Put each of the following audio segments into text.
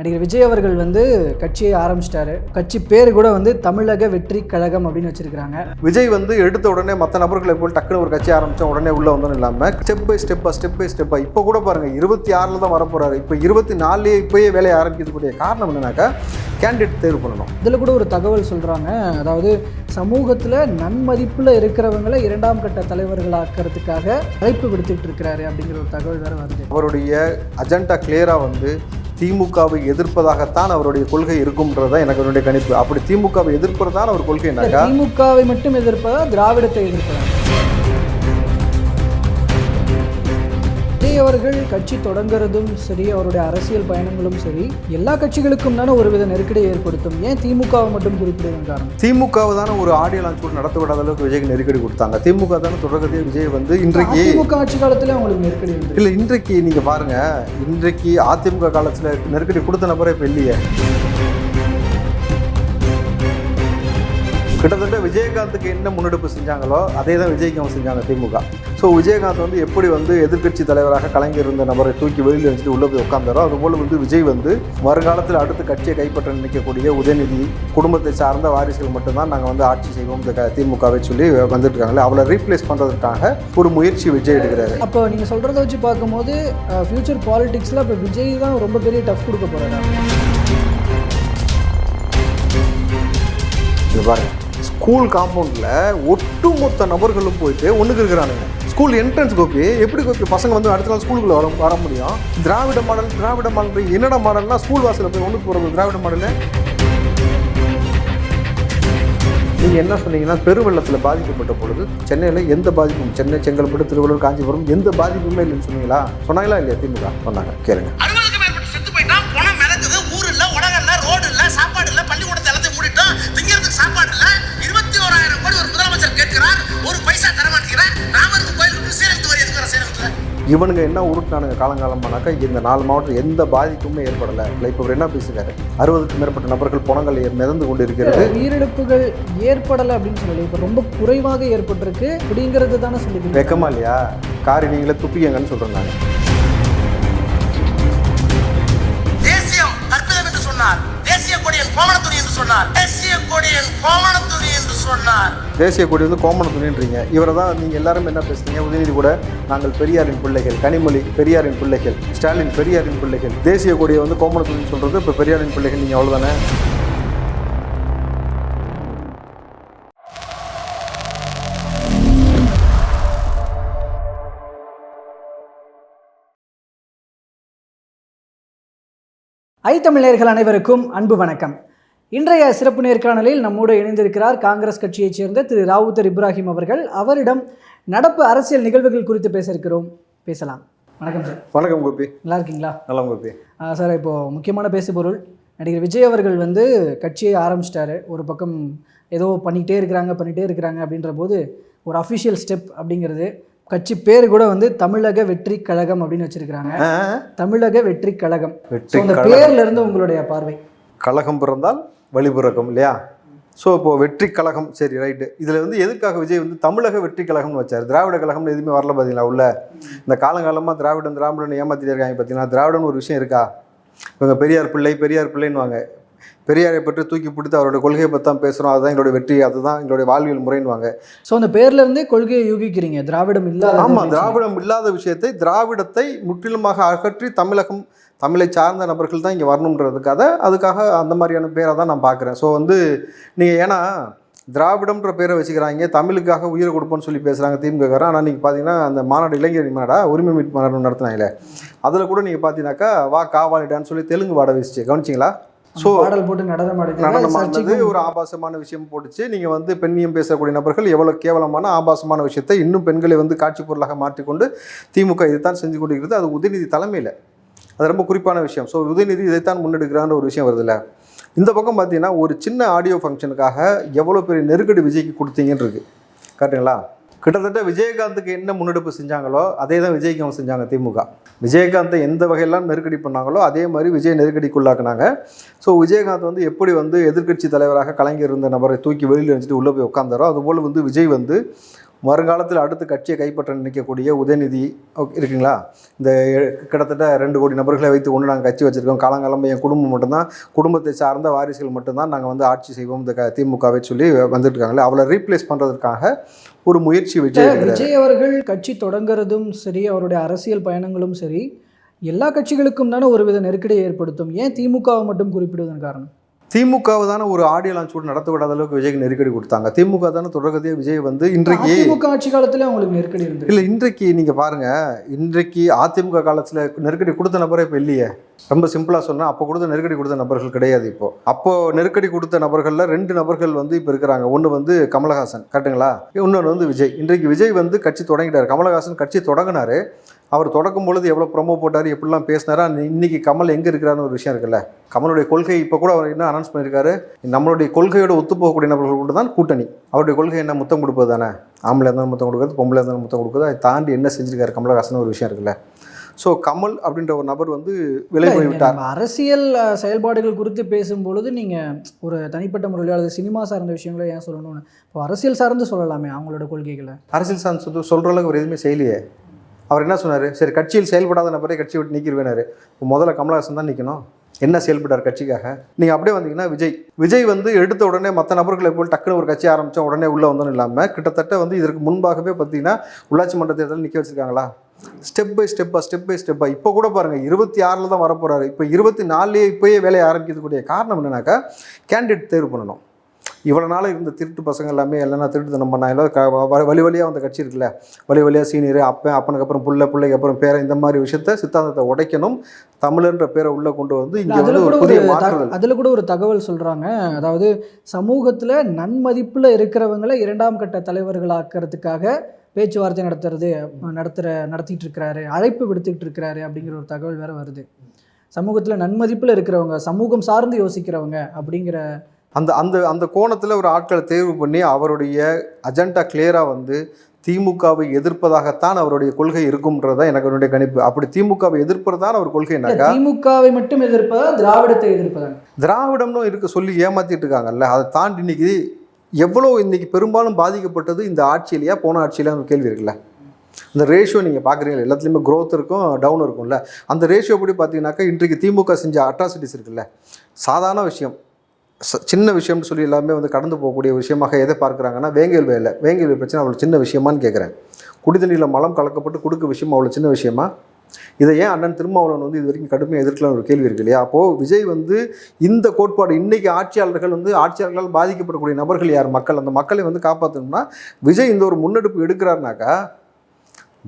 நடிகர் விஜய் அவர்கள் வந்து கட்சியை ஆரம்பிச்சிட்டாரு. கட்சி பேர் கூட வந்து தமிழக வெற்றி கழகம் அப்படின்னு வச்சிருக்காங்க விஜய் வந்து எடுத்த உடனே மற்ற நபர்களை போல் டக்குனு ஒரு கட்சி ஆரம்பிச்சா உடனே உள்ள வந்தோம் இல்லாமல் ஸ்டெப் பை ஸ்டெப்பா ஸ்டெப் பை ஸ்டெப்பா இப்போ கூட பாருங்க இருபத்தி ஆறில் தான் வரப்போறாரு. இப்போ இருபத்தி நாலுலேயே இப்போயே வேலையை ஆரம்பிக்கிறதுக்கூடிய காரணம் என்னன்னாக்கா கேண்டிடேட் தேர்வு பண்ணணும். இதில் கூட ஒரு தகவல் சொல்கிறாங்க அதாவது சமூகத்தில் நன்மதிப்பில் இருக்கிறவங்களை இரண்டாம் கட்ட தலைவர்களாக்கிறதுக்காக அழைப்பு விடுத்துட்டு இருக்கிறாரு அப்படிங்கிற ஒரு தகவல் வேறு வருது. அவருடைய அஜெண்டா கிளியராக வந்து திமுகவை எதிர்ப்பதாகத்தான் அவருடைய கொள்கை இருக்கும்ன்றது எனக்கு என்னுடைய கணிப்பு. அப்படி திமுகவை எதிர்ப்பதுதான் அவர் கொள்கைனாக்கா திமுகவை மட்டும் எதிர்ப்பதா திராவிடத்தை எதிர்ப்பதா? விஜய் அவர்கள் கட்சி தொடங்குறதும் சரி அவருடைய அரசியல் பயணங்களும் சரி எல்லா கட்சிகளுக்கும் தானே ஒருவித நெருக்கடியை ஏற்படுத்தும். ஏன் திமுகவை மட்டும் குறிப்பிடுவதன் காரணம்? திமுகவை தானே ஒரு ஆடியோ லான்ச் கூட நடத்த விடாத அளவுக்கு விஜய்க்கு நெருக்கடி கொடுத்தாங்க. திமுக தானே தொடர்கதையே விஜய் வந்து இன்றைக்கு திமுக ஆட்சி காலத்துல அவங்களுக்கு நெருக்கடி இல்லை இன்றைக்கு நீங்கள் பாருங்க இன்றைக்கு அதிமுக காலத்தில் நெருக்கடி கொடுத்த நபரே இப்போ இல்லையே. கிட்டத்தட்ட விஜயகாந்துக்கு என்ன முன்னெடுப்பு செஞ்சாங்களோ அதே தான் விஜய்க்கு அவங்க செஞ்சாங்க திமுக. ஸோ விஜயகாந்த் வந்து எப்படி வந்து எதிர்க்கட்சி தலைவராக கலைஞர் இருந்த நபரை தூக்கி வெளியில் வச்சுட்டு உள்ளே போய் உட்காந்தாரோ அதுபோல் வந்து விஜய் வந்து வருங்காலத்தில் அடுத்து கட்சியை கைப்பற்ற நினைக்கக்கூடிய உதயநிதி குடும்பத்தை சார்ந்த வாரிசுகள் மட்டும்தான் நாங்கள் வந்து ஆட்சி செய்வோம் இந்த திமுகவை சொல்லி வந்துட்டு இருக்காங்களே அவளை ரீப்ளேஸ் பண்ணுறதுக்காக ஒரு முயற்சி விஜய் எடுக்கிறாரு. அப்போ நீங்க சொல்றத வச்சு பார்க்கும்போது ஃபியூச்சர் பாலிடிக்ஸ்ல இப்போ விஜய் தான் ரொம்ப பெரிய டஃப் கொடுக்க போறாரு. இங்க பாருங்க. ஸ்கூல் காம்பவுண்டில் ஒட்டுமொத்த நபர்களும் போயிட்டு ஒன்றுக்கு இருக்கிறானுங்க. ஸ்கூல் என்ட்ரன்ஸ் கோப்பி எப்படி கோப்பி பசங்க வந்து அடுத்த நாள் ஸ்கூலுக்குள்ள வர வர முடியும்? திராவிட மாடல் திராவிட மாடல் என்னடா மாடல்னா ஸ்கூல் வாசலில் போய் ஒன்றுக்கு போகிறது திராவிட மாடல்? நீங்கள் என்ன சொன்னீங்கன்னா பெருவெள்ளத்தில் பாதிக்கப்பட்ட பொழுது சென்னையில் எந்த பாதிப்பும் சென்னை செங்கல்பட்டு திருவள்ளூர் காஞ்சிபுரம் எந்த பாதிப்புமே இல்லைன்னு சொன்னீங்களா? சொன்னாங்களா இல்லையா திமுக? சொன்னாங்க. கேளுங்க. இவனுங்க என்ன உருட்டானுங்க காலங்காலமானாக்கா இந்த நாலு மாவட்டம் எந்த பாதிப்புமே ஏற்படலை. இல்லை இப்போ என்ன பேசுகிறாரு அறுபதுக்கும் மேற்பட்ட நபர்கள் பணங்கள் மிதந்து கொண்டு இருக்கிறது உயிரிழப்புகள் ஏற்படலை அப்படின்னு சொல்லி இப்போ ரொம்ப குறைவாக ஏற்பட்டிருக்கு. அப்படிங்கிறது தானே சொல்லிட்டு வெக்கமா இல்லையா? காரி நீங்களே துப்பியங்கன்னு சொல்கிறேன் நான். தேசிய கொடி வந்து கோமண துணின்றீங்க. இவரை தான் நீங்கள் எல்லாரும் என்ன பேசுனீங்க? உதயநிதி கூட நாங்கள் பெரியாரின் பிள்ளைகள் கனிமொழி பெரியாரின் பிள்ளைகள் ஸ்டாலின் பெரியாரின் பிள்ளைகள். தேசிய கொடியை வந்து கோமண துணின்னு சொல்கிறது இப்போ பெரியாரின் பிள்ளைகள் நீங்கள் அவ்வளோதானே ஐ தமிழர்கள் அனைவருக்கும் அன்பு வணக்கம். இன்றைய சிறப்பு நேர்காணலில் நம்மோடு இணைந்திருக்கிறார் காங்கிரஸ் கட்சியைச் சேர்ந்த திரு ராவுத்தர் இப்ராஹிம் அவர்கள். அவரிடம் நடப்பு அரசியல் நிகழ்வுகள் குறித்து பேச இருக்கிறோம் பேசலாம். வணக்கம் சார். வணக்கம் கோபி. நல்லா இருக்கீங்களா? நல்லா கோபி. சார் இப்போது முக்கியமான பேசுபொருள் நடிகர் விஜய் அவர்கள் வந்து கட்சியை ஆரம்பிச்சிட்டாரு. ஒரு பக்கம் ஏதோ பண்ணிகிட்டே இருக்கிறாங்க பண்ணிகிட்டே இருக்கிறாங்க அப்படின்ற போது ஒரு அஃபிஷியல் ஸ்டெப் அப்படிங்கிறது கட்சி பேர் கூட வந்து தமிழக வெற்றி கழகம் அப்படின்னு வச்சிருக்கிறாங்க. தமிழக வெற்றி கழகம். அந்த. பேர்ல இருந்து உங்களுடைய பார்வை. கழகம் பிறந்தால் வழி பிறக்கும் இல்லையா? ஸோ இப்போ வெற்றி கழகம் சரி ரைட்டு இதில் வந்து எதுக்காக விஜய் வந்து தமிழக வெற்றி கழகம்னு வச்சார்? திராவிட கழகம்னு எதுவுமே வரல பார்த்தீங்களா உள்ள? இந்த காலங்காலமாக திராவிடம் திராவிடன் ஏமாத்திட்டு இருக்காங்க பார்த்தீங்கன்னா திராவிடன் ஒரு விஷயம் இருக்கா? இவங்க பெரியார் பிள்ளை பெரியார் பிள்ளைன்னுவாங்க. பெரியாரை பற்றி தூக்கி பிடித்து அவரோட கொள்கையை பற்றி தான் பேசுகிறோம் அதுதான் எங்களுடைய வெற்றி அதுதான் எங்களுடைய வாழ்வியல் முறைன்னுவாங்க. ஸோ அந்த பேர்ல இருந்தே கொள்கையை யூகிக்கிறீங்க திராவிடம் இல்லாத ஆமாம் திராவிடம் இல்லாத விஷயத்தை திராவிடத்தை முற்றிலுமாக அகற்றி தமிழகம் தமிழை சார்ந்த நபர்கள் தான் இங்கே வரணுன்றதுக்காக அதுக்காக அந்த மாதிரியான பேரை தான் நான் பார்க்குறேன் ஸோ வந்து நீங்கள் ஏன்னா திராவிடம்ன்ற பேரை வச்சுக்கிறாங்க தமிழுக்காக உயிரை கொடுப்போம்னு சொல்லி பேசுகிறாங்க திமுக ஆனால் நீங்கள் பார்த்தீங்கன்னா அந்த மாநாடு இளைஞர் மாநாடா உரிமை மீட் மாநாடு நடத்தினாங்களே அதில் கூட நீங்கள் பார்த்தீங்கன்னாக்கா வா காவாலிடான்னு சொல்லி தெலுங்கு பாட வச்சுச்சு. கவனிச்சிங்களா? ஸோ பாடல் போட்டு நடனம் ஒரு ஆபாசமான விஷயம் போட்டுச்சு. நீங்கள் வந்து பெண்ணியம் பேசக்கூடிய நபர்கள் எவ்வளோ கேவலமான ஆபாசமான விஷயத்தை இன்னும் பெண்களை வந்து காட்சி பொருளாக மாற்றிக்கொண்டு திமுக இதைத்தான் செஞ்சு கொண்டிருக்கிறது. அது உதயநிதி தலைமையில். அது ரொம்ப குறிப்பான விஷயம். ஸோ உதயநிதி இதைத்தான் முன்னெடுக்கிறான்ற ஒரு விஷயம் வருதுல்ல. இந்த பக்கம் பார்த்தீங்கன்னா ஒரு சின்ன ஆடியோ ஃபங்க்ஷனுக்காக எவ்வளோ பெரிய நெருக்கடி விஜய்க்கு கொடுத்தீங்கன்னு இருக்குது கரெக்டுங்களா கிட்டத்தட்ட விஜயகாந்துக்கு என்ன முன்னெடுப்பு செஞ்சாங்களோ அதே தான் விஜய்க்கு அவங்க செஞ்சாங்க திமுக. விஜயகாந்தை எந்த வகையெல்லாம் நெருக்கடி பண்ணாங்களோ அதே மாதிரி விஜய் நெருக்கடிக்குள்ளாக்குனாங்க. ஸோ விஜயகாந்த் வந்து எப்படி வந்து எதிர்க்கட்சி தலைவராக கலைஞர் இருந்த நபரை தூக்கி வெளியில் வச்சுட்டு உள்ளே போய் உட்காந்தாரோ அதுபோல் வந்து விஜய் வந்து வருங்காலத்தில் அடுத்து கட்சியை கைப்பற்ற நினைக்கக்கூடிய உதயநிதி இருக்குங்களா? இந்த கிட்டத்தட்ட ரெண்டு கோடி நபர்களை வைத்து கொண்டு நாங்கள் கட்சி வச்சுருக்கோம். காலங்காலமாக என் குடும்பம் மட்டும்தான். குடும்பத்தை சார்ந்த வாரிசுகள் மட்டும்தான் நாங்கள் வந்து ஆட்சி செய்வோம். இந்த க திமுகவை சொல்லி வந்துட்டு இருக்காங்களே அவளை ரீப்ளேஸ் பண்ணுறதுக்காக ஒரு முயற்சி விஜய். விஜய் அவர்கள் கட்சி தொடங்குறதும் சரி அவருடைய அரசியல் பயணங்களும் சரி எல்லா கட்சிகளுக்கும் தானே ஒரு வித நெருக்கடியை ஏற்படுத்தும். ஏன் திமுகவை மட்டும் குறிப்பிடுவதன் காரணம்? திமுகவை தானே ஒரு ஆடியோ லான்ச் கூட நடத்த விடாத அளவுக்கு விஜய்க்கு நெருக்கடி கொடுத்தாங்க. திமுக தானே தொடர்கதையாக விஜய் வந்து இன்றைக்கு அதிமுக ஆட்சி காலத்துல அவங்களுக்கு நெருக்கடி இருந்தது இல்லை இன்றைக்கு நீங்கள் பாருங்கள் இன்றைக்கு அதிமுக காலத்தில் நெருக்கடி கொடுத்த நபரே இப்போ இல்லையே. ரொம்ப சிம்பிளாக சொன்னால் அப்போ கொடுத்த நெருக்கடி கொடுத்த நபர்கள் கிடையாது இப்போ. அப்போ நெருக்கடி கொடுத்த நபர்களில் ரெண்டு நபர்கள் வந்து இப்போ இருக்கிறாங்க. ஒன்று வந்து கமலஹாசன் கரெக்டுங்களா இன்னொன்று வந்து விஜய். இன்றைக்கு விஜய் வந்து கட்சி தொடங்கிட்டார். கமலஹாசன் கட்சி தொடங்கினாரு. அவர் தொடக்கும் பொழுது எவ்வளோ ப்ரொமோ போட்டார் எப்படிலாம் பேசினாரா இன்னைக்கு கமல் எங்கே இருக்கிறான்னு ஒரு விஷயம் இருக்குல்ல. கமலுடைய கொள்கை இப்போ கூட அவர் என்ன அனௌன்ஸ் பண்ணியிருக்காரு நம்மளுடைய கொள்கையோட ஒத்து போகக்கூடிய நபர்கள் கூட தான் கூட்டணி. அவருடைய கொள்கை என்ன முத்தம் கொடுப்பது தானே? ஆம்பளை இருந்தாலும் முத்தம் கொடுக்குறது பொம்பளை இருந்தாலும் முத்தம் கொடுக்குறது அதை தாண்டி என்ன செஞ்சிருக்காரு கமலஹாசன் ஒரு விஷயம் இருக்குல்ல. ஸோ கமல் அப்படின்ற ஒரு நபர் வந்து விலை இல்ல, போய் இங்க விட்டார் நம்ம அரசியல் செயல்பாடுகள் குறித்து பேசும்பொழுது நீங்க ஒரு தனிப்பட்ட முறையில் அல்லது சினிமா சார்ந்த விஷயங்களை ஏன் சொல்லணும்னு இப்போ அரசியல் சார்ந்து சொல்லலாமே அவங்களோட கொள்கைகளை? அரசியல் சார்ந்து சொல்கிற அளவுக்கு அவர் எதுவுமே செய்யலையே. அவர் என்ன சொன்னார்? சரி கட்சியில் செயல்படாத நபரே கட்சி விட்டு நீக்கிடுவேனாரு. இப்போ முதல்ல கமலஹாசன் தான் நிற்கணும் என்ன செயல்பட்டார் கட்சிக்காக? நீங்கள் அப்படியே வந்தீங்கன்னா விஜய். விஜய் வந்து எடுத்த உடனே மற்ற நபர்களை போல் டக்குன்னு ஒரு கட்சி ஆரம்பித்தோம் உடனே உள்ளே வந்தோன்னு இல்லாமல் கிட்டத்தட்ட வந்து இதற்கு முன்பாகவே பார்த்தீங்கன்னா உள்ளாட்சி மன்ற தேர்தலில் நிற்க வச்சிருக்காங்களா? ஸ்டெப் பை ஸ்டெப்பாக ஸ்டெப் பை ஸ்டெப்பாக இப்போ கூட பாருங்கள் இருபத்தி ஆறில் தான் வரப்போகிறாரு இப்போ இருபத்தி நாலுலேயே இப்போயே வேலையை ஆரம்பிக்கிறதுக்கூடிய காரணம் என்னன்னாக்கா கேண்டிடேட் தேர்வு பண்ணணும். இவ்வளோ நாள் இருந்த திருட்டு பசங்க எல்லாமே இல்லைன்னா திருட்டுத்தனம் பண்ணா எல்லாம் வழி வழியாக வந்த கட்சி இருக்குல்ல? வழி வழியாக சீனியர் அப்பன் அப்பனுக்கு அப்புறம் புள்ள பிள்ளைக்கு அப்புறம் பேரை இந்த மாதிரி விஷயத்த சித்தாந்தத்தை உடைக்கணும். தமிழன்ற பேரை உள்ளே கொண்டு வந்து இங்கே வந்து ஒரு புதிய மாற்றுதல். அதுல கூட ஒரு தகவல் சொல்றாங்க. அதாவது சமூகத்துல நன்மதிப்புல இருக்கிறவங்கள இரண்டாம் கட்ட தலைவர்களாக்கிறதுக்காக பேச்சுவார்த்தை நடத்துறது நடத்துற நடத்திட்டு இருக்கிறாரு அழைப்பு விடுத்துக்கிட்டு இருக்கிறாரு அப்படிங்கிற ஒரு தகவல் வேற வருது. சமூகத்துல நன்மதிப்புல இருக்கிறவங்க சமூகம் சார்ந்து யோசிக்கிறவங்க அப்படிங்கிற அந்த அந்த அந்த கோணத்தில் ஒரு ஆட்களை தேர்வு பண்ணி அவருடைய அஜெண்டா கிளியராக வந்து திமுகவை எதிர்ப்பதாகத்தான் அவருடைய கொள்கை இருக்கும்ன்றதா எனக்கு என்னுடைய கணிப்பு. அப்படி திமுகவை எதிர்ப்பதுதான் அவர் இல்ல, கொள்கைனாக்கா திமுகவை மட்டும் எதிர்ப்பதா திராவிடத்தை எதிர்ப்பதா திராவிடம்னு இருக்க சொல்லி ஏமாத்திட்டு இருக்காங்கல்ல அதை தாண்டி இன்னைக்கு எவ்வளோ இன்னைக்கு பெரும்பாலும் பாதிக்கப்பட்டது இந்த ஆட்சியிலையா போன ஆட்சியில ஒரு கேள்வி இருக்குல்ல. இந்த ரேஷியோ நீங்கள் பார்க்குறீங்களா எல்லாத்துலேயுமே growth இருக்கும் டவுன் இருக்கும்ல. அந்த ரேஷியோ படி பார்த்தீங்கன்னாக்கா இன்றைக்கு திமுக செஞ்ச அட்ராசிட்டிஸ் இருக்குல்ல. சாதாரண விஷயம். சின்ன விஷயம்னு சொல்லி எல்லாமே வந்து கடந்து போகக்கூடிய விஷயமாக எதை பார்க்குறாங்கன்னா வேங்கியல் வேலை. வேங்கியல் பிரச்சனை அவ்வளோ சின்ன விஷயமான்னு கேட்குறேன் குடிதண்ணியில் மலம் கலக்கப்பட்டு கொடுக்க விஷயம் அவ்வளோ சின்ன விஷயமா? இதை ஏன் அண்ணன் திருமாவளவன் வந்து இது வரைக்கும் கடுமையாக எதிர்க்கலாம் ஒரு கேள்வி இருக்கு இல்லையா? அப்போது விஜய் வந்து இந்த கோட்பாடு இன்றைக்கி ஆட்சியாளர்கள் வந்து ஆட்சியாளர்களால் பாதிக்கப்படக்கூடிய நபர்கள் யார்? மக்கள். அந்த மக்களை வந்து காப்பாற்றணும்னா விஜய் இந்த ஒரு முன்னெடுப்பு எடுக்கிறாருனாக்கா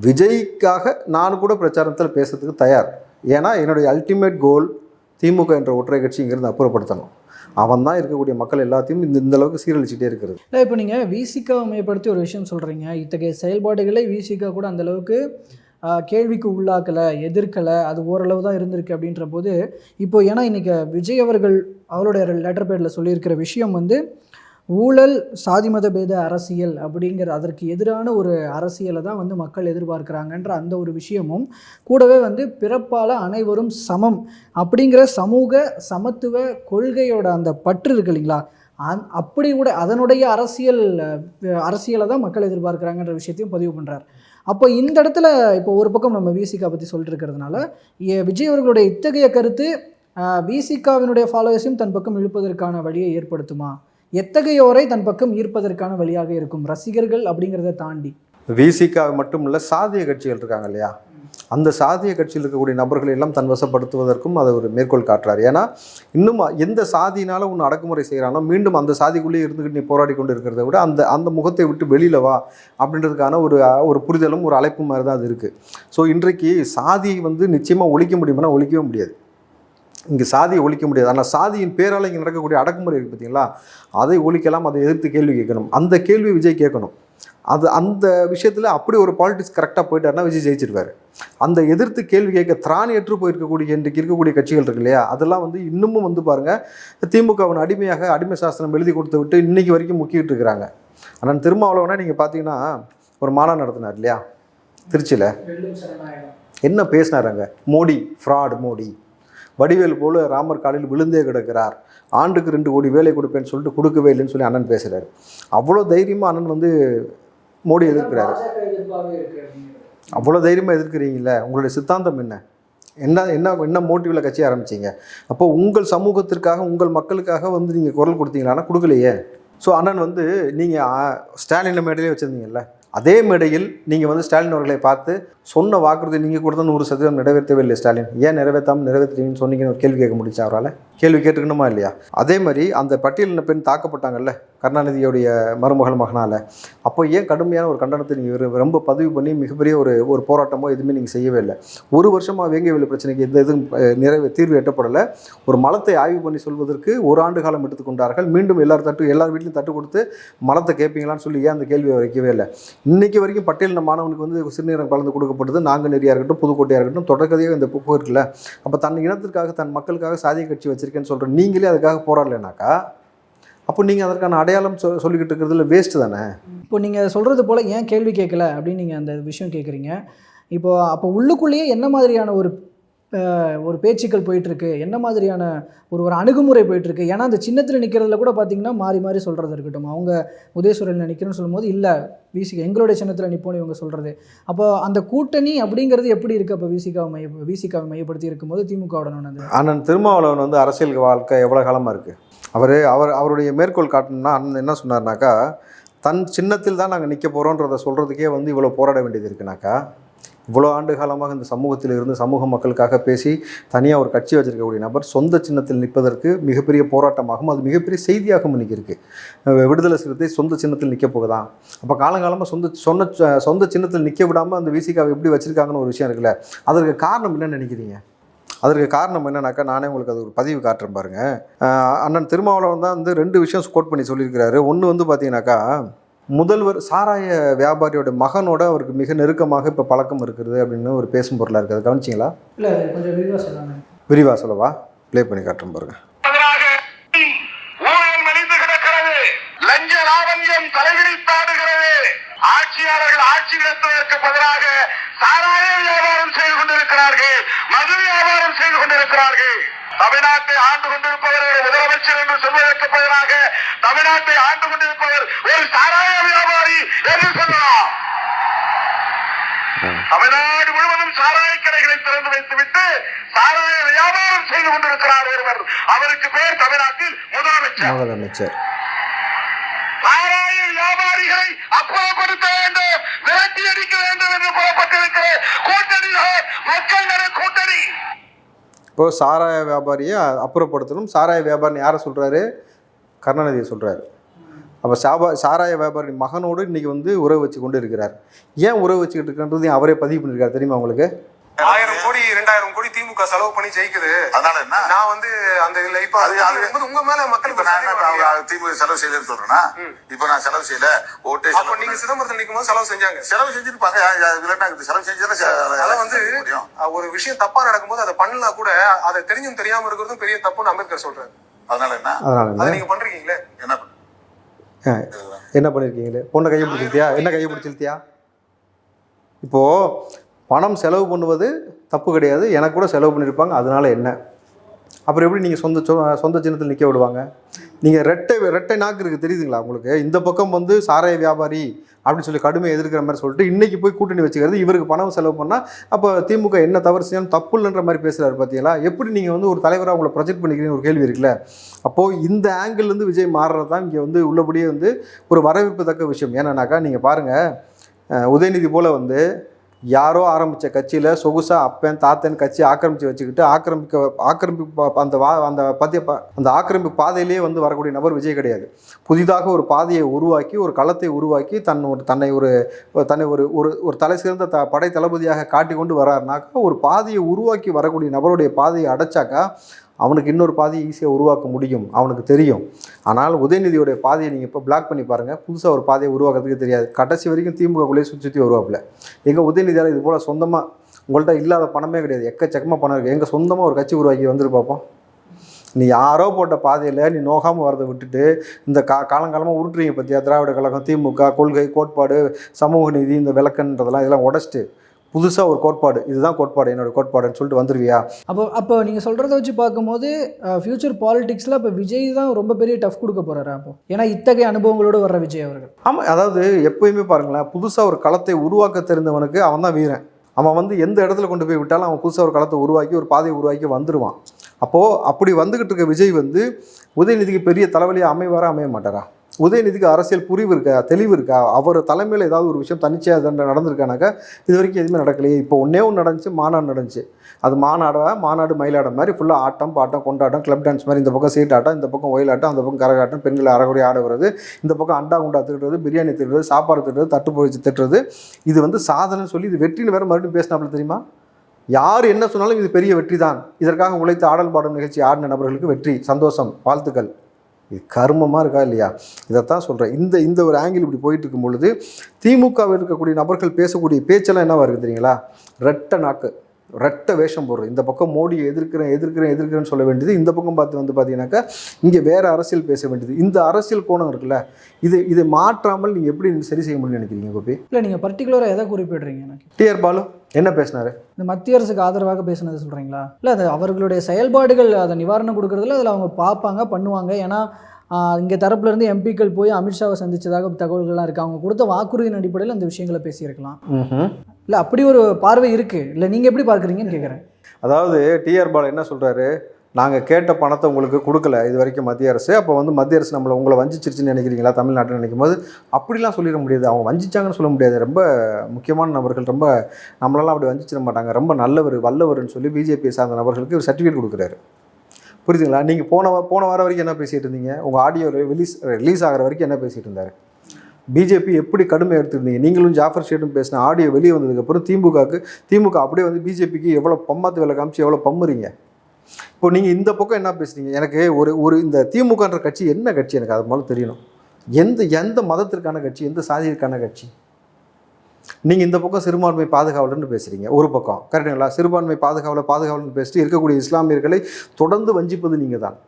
விஜய்க்காக நான் கூட பிரச்சாரத்தில் பேசுறதுக்கு தயார். ஏன்னா என்னுடைய அல்டிமேட் கோல் திமுக என்ற ஒற்றை கட்சி இங்கிருந்து அப்புறப்படுத்தணும். அவன் தான் இருக்கக்கூடிய மக்கள் எல்லாத்தையும் இந்த இந்த அளவுக்கு சீரழிச்சிட்டே இருக்கிறது. இல்லை இப்போ நீங்கள் விசிகாவை மையப்படுத்தி ஒரு விஷயம் சொல்கிறீங்க இத்தகைய செயல்பாடுகளை விசிகா கூட அந்தளவுக்கு கேள்விக்கு உள்ளாக்கலை எதிர்க்கலை அது ஓரளவு தான் இருந்திருக்கு அப்படின்ற போது இப்போ ஏன்னா இன்றைக்கி விஜய் அவர்கள் அவருடைய லெட்டர் பேரில் சொல்லியிருக்கிற விஷயம் வந்து ஊழல் சாதி மத பேத அரசியல் அப்படிங்கிற அதற்கு எதிரான ஒரு அரசியலை தான் வந்து மக்கள் எதிர்பார்க்குறாங்கன்ற அந்த ஒரு விஷயமும் கூடவே வந்து பிறப்பால் அனைவரும் சமம் அப்படிங்கிற சமூக சமத்துவ கொள்கையோட அந்த பற்று இருக்கு இல்லைங்களா? அந் அப்படி கூட அதனுடைய அரசியல் அரசியலை தான் மக்கள் எதிர்பார்க்குறாங்கன்ற விஷயத்தையும் பதிவு பண்ணுறார் அப்போ இந்த இடத்துல இப்போ ஒரு பக்கம் நம்ம விசிகா பற்றி சொல்லிட்டு இருக்கிறதுனால விஜய் அவர்களுடைய இத்தகைய கருத்து விசிகாவினுடைய ஃபாலோவர்ஸையும் தன் பக்கம் இழுப்பதற்கான வழியை ஏற்படுத்துமா? எத்தகையோரை தன் பக்கம் ஈர்ப்பதற்கான வழியாக இருக்கும் ரசிகர்கள் அப்படிங்கிறத தாண்டி. விசிக்காக மட்டும் இல்லை சாதிய கட்சிகள் இருக்காங்க இல்லையா? அந்த சாதிய கட்சியில் இருக்கக்கூடிய நபர்களை எல்லாம் தன் வசப்படுத்துவதற்கும் அதை ஒரு மேற்கோள் காட்டுறார். ஏன்னா இன்னும் எந்த சாதியினால உன்னை அடக்குமுறை செய்கிறானோ மீண்டும் அந்த சாதிக்குள்ளேயே இருந்துக்கிட்டு நீ போராடி கொண்டு இருக்கிறத விட அந்த அந்த முகத்தை விட்டு வெளியில வா அப்படின்றதுக்கான ஒரு ஒரு புரிதலும் ஒரு அழைப்பு மாதிரி தான் அது இருக்குது ஸோ இன்றைக்கு சாதி வந்து நிச்சயமாக ஒழிக்க முடியுமானா ஒழிக்கவே முடியாது. இங்கே சாதியை ஒழிக்க முடியாது. ஆனால் சாதியின் பேரால் இங்கே நடக்கக்கூடிய அடக்குமுறை இருக்குது பார்த்தீங்களா அதை ஒழிக்கலாம் அதை எதிர்த்து கேள்வி கேட்கணும். அந்த கேள்வி விஜய் கேட்கணும். அது அந்த விஷயத்தில் அப்படி ஒரு பாலிடிக்ஸ் கரெக்டாக போயிட்டாருன்னா விஜய் ஜெயிச்சிருவார். அந்த எதிர்த்து கேள்வி கேட்க திராணியற்று போயிருக்கக்கூடிய இன்றைக்கு இருக்கக்கூடிய கட்சிகள் இருக்கு இல்லையா? அதெல்லாம் வந்து இன்னமும் வந்து பாருங்கள் திமுகவின் அடிமையாக அடிமை சாஸ்திரம் எழுதி கொடுத்து விட்டு இன்னைக்கு வரைக்கும் முக்கிட்டு இருக்கிறாங்க. ஆனால் திருமாவளவனா நீங்கள் பார்த்தீங்கன்னா ஒரு மாநாடு நடத்தினார் இல்லையா? திருச்சியில். என்ன பேசினார் அங்க? மோடி ஃப்ராட் மோடி. வடிவேல் போல ராமர் காலில் விழுந்தே கிடக்கிறார். ஆண்டுக்கு ரெண்டு கோடி வேலை கொடுப்பேன்னு சொல்லிட்டு கொடுக்கவே இல்லைன்னு சொல்லி அண்ணன் பேசுகிறார் அவ்வளோ தைரியமாக அண்ணன் வந்து மோடி எதிர்க்கிறாரு. அவ்வளோ தைரியமாக எதிர்க்கிறீங்களே உங்களுடைய சித்தாந்தம் என்ன? என்ன என்ன என்ன மோட்டிவில் கட்சி ஆரம்பிச்சிங்க? அப்போ உங்கள் சமூகத்திற்காக உங்கள் மக்களுக்காக வந்து நீங்கள் குரல் கொடுத்தீங்களான்னா கொடுக்கலையே. ஸோ அண்ணன் வந்து நீங்கள் ஸ்டாலின் மேடையிலே வச்சுருந்தீங்கல்ல? அதே மேடையில் நீங்கள் வந்து ஸ்டாலின் அவர்களை பார்த்து சொன்ன வாக்குறுதி நீங்கள் கொடுத்த நூறு சதவீதம் நிறைவேற்றவே இல்லை ஸ்டாலின். ஏன் நிறைவேற்றாமல் நிறைவேற்றுறீங்கன்னு சொன்னீங்கன்னு ஒரு கேள்வி கேட்க முடிச்சா அவரால்? கேள்வி கேட்டுக்கணுமா இல்லையா? அதே மாதிரி அந்த பட்டியலின பெண் தாக்கப்பட்டாங்கல்ல? கருணாநிதியுடைய மருமகள் மகனால். அப்போ ஏன் கடுமையான ஒரு கண்டனத்தை நீங்கள் ரொம்ப பதிவு பண்ணி மிகப்பெரிய ஒரு ஒரு போராட்டமோ எதுவுமே நீங்கள் செய்யவே இல்லை. ஒரு வருஷமாக வேங்கவேலு பிரச்சனைக்கு எந்த இதுவும் நிறைவு தீர்வு எட்டப்படலை. ஒரு மலத்தை ஆய்வு பண்ணி சொல்வதற்கு ஒரு ஆண்டு காலம் எடுத்துக்கொண்டார்கள் மீண்டும் எல்லார் தட்டு எல்லார் வீட்லையும் தட்டு கொடுத்து மலத்தை கேட்பீங்களான்னு சொல்லி ஏன் அந்த கேள்வியை வைக்கவே இல்லை? இன்னைக்கு வரைக்கும் பட்டியலின மாணவனுக்கு வந்து சிறுநீரம் கலந்து கொடுக்கப்படுது நாங்குநேரியாக இருக்கட்டும் புதுக்கோட்டையாக இருக்கட்டும் தொடக்கதையாக இந்த புக்கு இருக்குல்ல அப்போ தன் இனத்திற்காக தன் மக்களுக்காக சாதிய கட்சி வச்சிருக்கேன்னு சொல்கிற நீங்களே அதுக்காக போராடலைனாக்கா அப்போ நீங்கள் அதற்கான அடையாளம் சொ சொல்லிக்கிட்டு இருக்கிறதுல வேஸ்ட்டு தானே? இப்போ நீங்கள் சொல்கிறது போல் ஏன் கேள்வி கேட்கல அப்படின்னு நீங்கள் அந்த விஷயம் கேட்குறீங்க. இப்போ அப்போ உள்ளுக்குள்ளேயே என்ன மாதிரியான ஒரு ஒரு பேச்சுக்கள் போயிட்டுருக்கு? என்ன மாதிரியான ஒரு ஒரு அணுகுமுறை போயிட்டுருக்கு? ஏன்னா அந்த சின்னத்தில் நிற்கிறதுல கூட பார்த்தீங்கன்னா மாறி மாறி சொல்கிறது இருக்கட்டும். அவங்க உதயசூரில் நிற்கிறேன்னு சொல்லும்போது இல்லை விசிக எங்களுடைய சின்னத்தில் நிற்போன்னு இவங்க சொல்கிறது அப்போ அந்த கூட்டணி அப்படிங்கிறது எப்படி இருக்குது அப்போ விசிகாவை மைய விசிகாவை மையப்படுத்தி இருக்கும்போது திமுகவுடன் அண்ணன் திருமாவளவன் வந்து அரசியல் வாழ்க்கை எவ்வளோ காலமாக இருக்குது அவர் அவர் அவருடைய மேற்கோள் காட்டணும்னா அண்ணன் என்ன சொன்னார்னாக்கா தன் சின்னத்தில் தான் நாங்கள் நிற்க போகிறோன்றதை சொல்கிறதுக்கே வந்து இவ்வளோ போராட வேண்டியது இருக்குனாக்கா இவ்வளோ ஆண்டு காலமாக இந்த சமூகத்தில் இருந்து சமூக மக்களுக்காக பேசி தனியாக ஒரு கட்சி வச்சிருக்கக்கூடிய நபர் சொந்த சின்னத்தில் நிற்பதற்கு மிகப்பெரிய போராட்டமாகவும் அது மிகப்பெரிய செய்தியாகவும் இன்னைக்கு இருக்குது விடுதலை சிறுத்தை சொந்த சின்னத்தில் நிற்க போகுதான் அப்போ காலங்காலமாக சொந்த சொன்ன சொந்த சின்னத்தில் நிற்க விடாமல் அந்த விசிகாவை எப்படி வச்சிருக்காங்கன்னு ஒரு விஷயம் இருக்குல்ல அதற்கு காரணம் என்ன நினைக்கிறீங்க? அதற்கு காரணம் என்னன்னாக்கா நானே உங்களுக்கு அது ஒரு பதிவு காட்டுறேன் பாருங்க. ஆஹ் அண்ணன் திருமாவளவன் தான் வந்து ரெண்டு விஷயம் கோட் பண்ணி சொல்லியிருக்கிறாரு. ஒன்று வந்து பார்த்தீங்கன்னாக்கா முதல்வர் சாராய வியாபாரியோட மகனோட அவருக்கு மிக நெருக்கமாக இப்போ பழக்கம் இருக்கிறது அப்படின்னு ஒரு பேசும் பொருளாக இருக்குது கவனிச்சிங்களா? இல்லை கொஞ்சம் விரிவாக சொன்னாங்க விரிவா சொல்லவா? ப்ளே பண்ணி காட்டுறேன் பாருங்க. ஆட்சி நடத்துவதற்கு பதிலாக சாராய வியாபாரம் செய்து கொண்டிருக்கிறார்கள் மது வியாபாரம் செய்து கொண்டிருக்கிறார்கள். தமிழ்நாட்டை ஆண்டு கொண்டிருப்பவர் ஒரு முதலமைச்சர் என்று சொல்வதற்கு பதிலாக தமிழ்நாட்டை ஆண்டு கொண்டிருப்பவர் ஒரு சாராய வியாபாரி என்று சொல்லலாம். தமிழ்நாடு முழுவதும் சாராய கடைகளை திறந்து வைத்துவிட்டு சாராய வியாபாரம் செய்து கொண்டிருக்கிறார் ஒருவர். அவருக்கு பேர் தமிழ்நாட்டில் முதலமைச்சர். முதலமைச்சர். வியாபாரிகளை அப்புறப்படுத்த வேண்டும் விரட்டி அடிக்க வேண்டும் என்று புறப்பட்டிருக்கிற கூட்டணி மக்கள் நல கூட்டணி. இப்போ சாராய வியாபாரியை அப்புறப்படுத்தணும். சாராய வியாபாரி யாரை சொல்கிறாரு கருணாநிதியை சொல்கிறாரு அப்போ சாபா சாராய வியாபாரி மகனோடு இன்றைக்கி வந்து உறவு வச்சு கொண்டு இருக்கிறார். ஏன் உறவு வச்சுக்கிட்டு இருக்கின்றதையும் அவரே பதிவு பண்ணியிருக்காரு தெரியுமா உங்களுக்கு? ஆயிரம் கோடி ரெண்டாயிரம் கோடி திமுக செலவு பண்ணி ஜெயிக்குது. அதனால என்ன? நான் வந்து அந்த இதுல இப்ப அது- உங்க மேல இப்ப மக்களுக்கு நான் என்ன இப்ப? திமுக செலவு செய்யலன்னு சொல்றேன்னா இப்ப நான் செலவு செய்யல ஓட்டே அப்ப நீங்க பண்ணல. சிதம்பரத்தில் நிற்கும் போது செலவு செஞ்சாங்க. செலவு செஞ்சிருப்பாங்க. செலவு செஞ்சா அத வந்து ஒரு விஷயம் தப்பா நடக்கும்போது அதை பண்ணலாம் கூட அதை தெரிஞ்சும் தெரியாம இருக்கிறதும் பெரிய தப்புன்னு அம்பேத்கர் சொல்றாரு. அதனால என்ன? அதனால நீங்க பண்றீங்களே? என்ன என்ன பண்ணியிருக்கீங்களே பொண்ணை கையை பிடிச்சிருத்தியா? என்ன கையை பிடிச்சிருத்தியா? இப்போது பணம் செலவு பண்ணுவது தப்பு கிடையாது. எனக்கு கூட செலவு பண்ணியிருப்பாங்க அதனால என்ன? அப்புறம் எப்படி நீங்கள் சொந்த சொ- சொந்த சின்னத்தில் நிற்க விடுவாங்க? நீங்கள் ரெட்டை ரெட்டை நாக்கு இருக்குது தெரியுதுங்களா உங்களுக்கு? இந்த பக்கம் வந்து சாராய வியாபாரி அப்படின்னு சொல்லி கடுமையை எதிர்க்கிற மாதிரி சொல்லிட்டு இன்றைக்கி போய் கூட்டணி வச்சுக்கிறது. இவருக்கு பணம் செலவு பண்ணால் அப்போ திமுக என்ன தவறு செய்யணும் தப்பு இல்லைன்ற மாதிரி பேசுகிறாரு பார்த்தீங்களா எப்படி நீங்கள் வந்து ஒரு தலைவராக உங்களை ப்ரொஜெக்ட் பண்ணிக்கிறீங்க ஒரு கேள்வி இருக்குல்ல? அப்போது இந்த ஆங்கிள்லேருந்து விஜய் மாறுறது தான் இங்கே வந்து உள்ளபடியே வந்து ஒரு வரவேற்பு தக்க விஷயம். ஏன்னாக்கா நீங்கள் பாருங்கள் உதயநிதி போல் வந்து யாரோ ஆரம்பித்த கட்சியில் சொகுசாக அப்பன் தாத்தன் கட்சி ஆக்கிரமித்து வச்சுக்கிட்டு ஆக்கிரமிக்க ஆக்கிரமிப்பு அந்த வா அந்த பத்திய அந்த ஆக்கிரமிப்பு பாதையிலேயே வந்து வரக்கூடிய நபர் விஜய் கிடையாது. புதிதாக ஒரு பாதையை உருவாக்கி ஒரு களத்தை உருவாக்கி தன் ஒரு தன்னை ஒரு தன்னை ஒரு ஒரு ஒரு தலை சிறந்த த படை தளபதியாக காட்டி கொண்டு வராருனாக்கா ஒரு பாதையை உருவாக்கி வரக்கூடிய நபருடைய பாதையை அடைச்சாக்கா அவனுக்கு இன்னொரு பாதையை ஈஸியாக உருவாக்க முடியும். அவனுக்கு தெரியும். ஆனால் உதயநிதியோடைய பாதையை நீங்கள் இப்போ பிளாக் பண்ணி பாருங்கள் புதுசாக ஒரு பாதையை உருவாக்குறதுக்கு தெரியாது. கடைசி வரைக்கும் திமுகக்குள்ளேயே சுற்றி சுற்றி வருவாப்புல. எங்கள் உதயநிதியால் இது போல் சொந்தமாக உங்கள்கிட்ட இல்லாத பணமே கிடையாது. எக்கச்சக்கமாக பணம் இருக்குது எங்கள் சொந்தமாக ஒரு கட்சி உருவாக்கி வந்துட்டு பார்ப்போம் நீ யாரோ போட்ட பாதையில் நீ நோகாமல் வரதை விட்டுட்டு இந்த கா காலங்காலமாக உருட்டுறீங்க பற்றியா திராவிட கழகம் திமுக கொள்கை கோட்பாடு சமூக நீதி இந்த விளக்கன்றதெல்லாம் இதெல்லாம் உடச்சிட்டு புதுசாக ஒரு கோட்பாடு இதுதான் கோட்பாடு என்னோட கோட்பாடுன்னு சொல்லிட்டு வந்துருவியா? அப்போ அப்போ நீங்கள் சொல்கிறத வச்சு பார்க்கும்போது ஃப்யூச்சர் பாலிடிக்ஸில் இப்போ விஜய் தான் ரொம்ப பெரிய டஃப் கொடுக்க போகிறாரா அப்போ? ஏன்னா இத்தகைய அனுபவங்களோடு வர்ற விஜய் அவர்கள். ஆமாம் அதாவது எப்பயுமே பாருங்களேன் புதுசாக ஒரு களத்தை உருவாக்க தெரிந்தவனுக்கு அவன் தான் வீரன். அவன் வந்து எந்த இடத்துல கொண்டு போய் விட்டாலும் அவன் புதுசாக ஒரு களத்தை உருவாக்கி ஒரு பாதையை உருவாக்கி வந்துடுவான் அப்போது அப்படி வந்துக்கிட்டு இருக்க விஜய் வந்து உதயநிதிக்கு பெரிய தலைவலியாக அமைவாரா அமைய மாட்டாரா? உதயநிதிக்கு அரசியல் புரிவு இருக்கா தெளிவு இருக்கா? அவர் தலைமையில் ஏதாவது ஒரு விஷயம் தனிச்சையாக நடந்திருக்கானாக்கா இது வரைக்கும் எதுவுமே நடக்கலையே. இப்போ ஒன்றே ஒன்று நடந்துச்சு மாநாடு நடந்துச்சு. அது மாநாடாக மாநாடு மயிலாட மாதிரி ஃபுல்லாக ஆட்டம் பாட்டம் கொண்டாட்டம் கிளப் டான்ஸ் மாதிரி இந்த பக்கம் சீட்டாட்டம் இந்த பக்கம் ஒயிலாட்டம் அந்த பக்கம் கரகாட்டம் பெண்கள் அறகுறை ஆட இந்த பக்கம் அண்டா குண்டா திட்டுறது பிரியாணி திட்டுறது சாப்பாடு திட்டுறது தட்டு போச்சு திட்டுறது. இது வந்து சாதனைன்னு சொல்லி இது வெற்றின்னு வேறு மறுபடியும் பேசினாப்புல தெரியுமா? யார் என்ன சொன்னாலும் இது பெரிய வெற்றி தான் இதற்காக உழைத்து ஆடல் பாடும் நிகழ்ச்சி ஆடின நபர்களுக்கு வெற்றி சந்தோஷம் வாழ்த்துக்கள். இது கர்மமாக இருக்கா இல்லையா? இதைத்தான் சொல்கிறேன் இந்த இந்த ஒரு ஆங்கிள் இப்படி போயிட்டு இருக்கும் பொழுது திமுகவில் இருக்கக்கூடிய நபர்கள் பேசக்கூடிய பேச்செல்லாம் என்ன இருக்குது தெரியுங்களா? ரெட்ட நாக்கு. ரெட்ட வேஷம் போடுறது. இந்த பக்கம் மோடியை எதிர்க்கிறேன் எதிர்க்கிறேன் எதிர்க்கிறேன்னு சொல்ல வேண்டியது இந்த பக்கம் பார்த்து வந்து பார்த்தீங்கன்னாக்கா இங்கே வேறு அரசியல் பேச வேண்டியது. இந்த அரசியல் கோணம் இருக்குல்ல இது இதை மாற்றாமல் நீங்கள் எப்படி சரி செய்ய முடியும்னு நினைக்கிறீங்க கோபி? இல்லை நீங்கள் பர்டிகுலராக எதை குறிப்பிடுறீங்க எனக்கு? டிஆர் பாலு என்ன பேசினாரு? இந்த மத்திய அரசுக்கு ஆதரவாக பேசுனது சொல்கிறீங்களா இல்லை அது அவர்களுடைய செயல்பாடுகள் அதை நிவாரணம் கொடுக்கறதுல அதில் அவங்க பார்ப்பாங்க பண்ணுவாங்க. ஏன்னா இங்கே தரப்புலேருந்து எம்பிக்கள் போய் அமித்ஷாவை சந்திச்சதாக தகவல்கள்லாம் இருக்குது அவங்க கொடுத்த வாக்குறுதியின் அடிப்படையில் அந்த விஷயங்களை பேசியிருக்கலாம். இல்லை அப்படி ஒரு பார்வை இருக்குது இல்லை நீங்கள் எப்படி பார்க்குறீங்கன்னு கேட்குறேன் அதாவது டிஆர் பாலு என்ன சொல்கிறாரு நாங்கள் கேட்ட பணத்தை உங்களுக்கு கொடுக்கல இது வரைக்கும் மத்திய அரசு. அப்போ வந்து மத்திய அரசு நம்மளை உங்களை வஞ்சிச்சிருச்சுன்னு நினைக்கிறீங்களா தமிழ்நாட்டில் நினைக்கும் போது அப்படிலாம் சொல்லிட முடியாது. அவங்க வஞ்சிச்சாங்கன்னு சொல்ல முடியாது. ரொம்ப முக்கியமான நபர்கள். ரொம்ப நம்மளெல்லாம் அப்படி வஞ்சிச்சிட மாட்டாங்க. ரொம்ப நல்லவர் வல்லவர்னு சொல்லி பிஜேபியை சார்ந்த நபர்களுக்கு ஒரு சர்டிஃபிகேட் கொடுக்குறாரு. புரியுதுங்களா? நீங்கள் போன போன வாரம் வரைக்கும் என்ன பேசிகிட்டு இருந்தீங்க? உங்கள் ஆடியோ ரிலீஸ் ரிலீஸ் ஆகிற வரைக்கும் என்ன பேசிகிட்டு இருந்தார்? பிஜேபி எப்படி கடுமை எடுத்துருந்தீங்க? நீங்களும் ஜாஃபர் ஷேட்டும் பேசின ஆடியோ வெளியே வந்ததுக்கப்புறம் திமுகவுக்கு திமுக அப்படியே வந்து பிஜேபிக்கு எவ்வளோ பம்மாத்து வேலை காமிச்சு எவ்வளோ பம்முறீங்க? இப்போ நீங்கள் இந்த பக்கம் என்ன பேசுனீங்க? எனக்கு ஒரு ஒரு இந்த திமுகன்ற கட்சி என்ன கட்சி? எனக்கு அது மூலம் தெரியணும். எந்த எந்த மதத்திற்கான கட்சி? எந்த சாதியிற்கான கட்சி? நீங்கள் இந்த பக்கம் சிறுபான்மை பாதுகாவலர்னு பேசுகிறீங்க ஒரு பக்கம். கரெக்டுங்களா? சிறுபான்மை பாதுகாவலர் பாதுகாவலர்னு பேசிட்டு இருக்கக்கூடிய இஸ்லாமியர்களை தொடர்ந்து வஞ்சிப்பது நீங்கள் தான்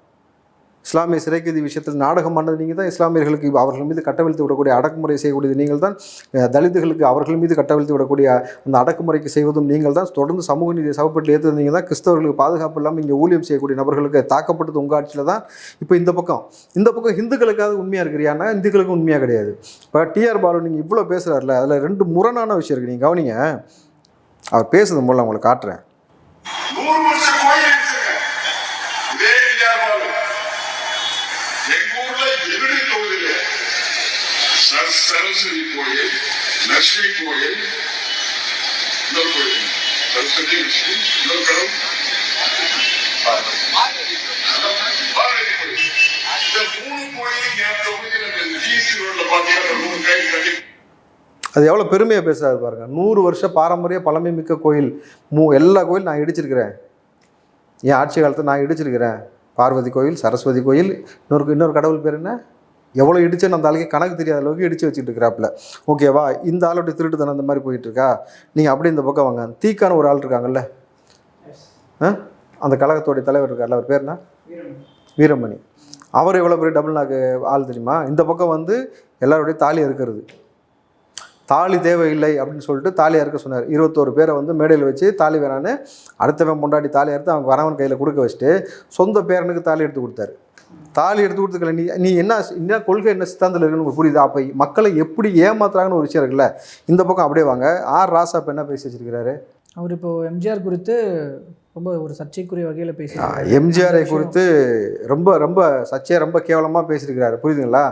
இஸ்லாமிய சிறைக்கைதி விஷயத்தில் நாடகம் பண்ணது நீங்கள் தான் இஸ்லாமியர்களுக்கு அவர்கள் மீது கட்டவிழ்த்து விடக்கூடிய அடக்குமுறை செய்யக்கூடியது நீங்கள் தான் தலித்துகளுக்கு அவர்கள் மீது கட்டவிழ்த்து விடக்கூடிய அந்த அடக்குமுறைக்கு செய்வதும் நீங்கள் தான். தொடர்ந்து சமூக நீதி சவப்பட்டு ஏற்றது நீங்கள் தான். கிறிஸ்தவர்களுக்கு பாதுகாப்பு இல்லாமல் இங்கே ஊழியம் செய்யக்கூடிய நபர்களுக்கு தாக்கப்பட்டது உங்கள் ஆட்சியில் தான். இப்போ இந்த பக்கம் இந்த பக்கம் இந்துக்களுக்காவது உண்மையாக இருக்கிறியானா இந்துக்களுக்கும் உண்மையாக கிடையாது. இப்போ டிஆர் பாலு நீங்கள் இவ்வளோ பேசுகிறார்ல அதில் ரெண்டு முரணான விஷயம் இருக்குது நீங்கள் கவனிங்க. அவர் பேசுறது மூலம் உங்களுக்கு காட்டுறேன் நூறு வருஷம் கோயில் எடுத்திருக்கேன் இதே டிஆர் பாலு எங்க ஊர்ல எதிரி தொகுதியில சர- சரஸ்வதி கோயில் லட்சுமி கோயில் இன்னொரு கோயில் சரஸ்வதி லட்சுமி இன்னொரு கடவுள் அது எவ்வளோ பெருமையாக பேசுறாரு பாருங்க. நூறு வருஷ பாரம்பரிய பழமை மிக்க கோயில். மூ எல்லா கோயில் நான் இடிச்சிருக்கிறேன். என் ஆட்சி காலத்தில் நான் இடிச்சிருக்கிறேன். பார்வதி கோயில் சரஸ்வதி கோயில் இன்னொரு இன்னொரு கடவுள் பேர் என்ன? எவ்வளோ இடிச்சேன்னு அந்த ஆளுக்கு கணக்கு தெரியாத அளவுக்கு இடிச்சு வச்சுட்டு இருக்கிறாப்புல. ஓகேவா இந்த ஆளுடைய திருட்டுத்தனம் அந்த மாதிரி போயிட்டு இருக்கா? நீங்கள் அப்படியே இந்த பக்கம் வாங்க. தீக்கான ஒரு ஆள் இருக்காங்கல்ல? ஆ? அந்த கழகத்தோடைய தலைவர் இருக்கார்ல அவர் பேர் என்ன வீரமணி. அவர் எவ்வளோ பெரிய டபுள் நாக்கு ஆள் தெரியுமா? இந்த பக்கம் வந்து எல்லாருடைய தாலி இருக்கிறது தாலி தேவையில்லை அப்படின்னு சொல்லிட்டு தாலி அறுக்க சொன்னார். இருபத்தோரு பேரை வந்து மேடையில் வச்சு தாலி வேணான்னு அடுத்தவன் பொண்டாடி தாலி அறுத்து அவங்க வரவன் கையில் கொடுக்க வச்சுட்டு சொந்த பேரனுக்கு தாலி எடுத்து கொடுத்தாரு. தாலி எடுத்து கொடுத்துக்கல நீ நீ என்ன என்ன கொள்கை என்ன சித்தாந்தத்தில் இருக்குன்னு உங்களுக்கு புரியுதா? அப்போ மக்களை எப்படி ஏமாத்துறாங்கன்னு ஒரு விஷயம் இருக்குல்ல. இந்த பக்கம் அப்படியே வாங்க. ஆர். ராசா இப்போ என்ன பேசி வச்சிருக்கிறாரு? அவர் இப்போ எம்ஜிஆர் குறித்து ரொம்ப ஒரு சர்ச்சைக்குரிய வகையில் பேசி எம்ஜிஆரை குறித்து ரொம்ப ரொம்ப சர்ச்சையாக ரொம்ப கேவலமாக பேசியிருக்கிறாரு. புரியுதுங்களா?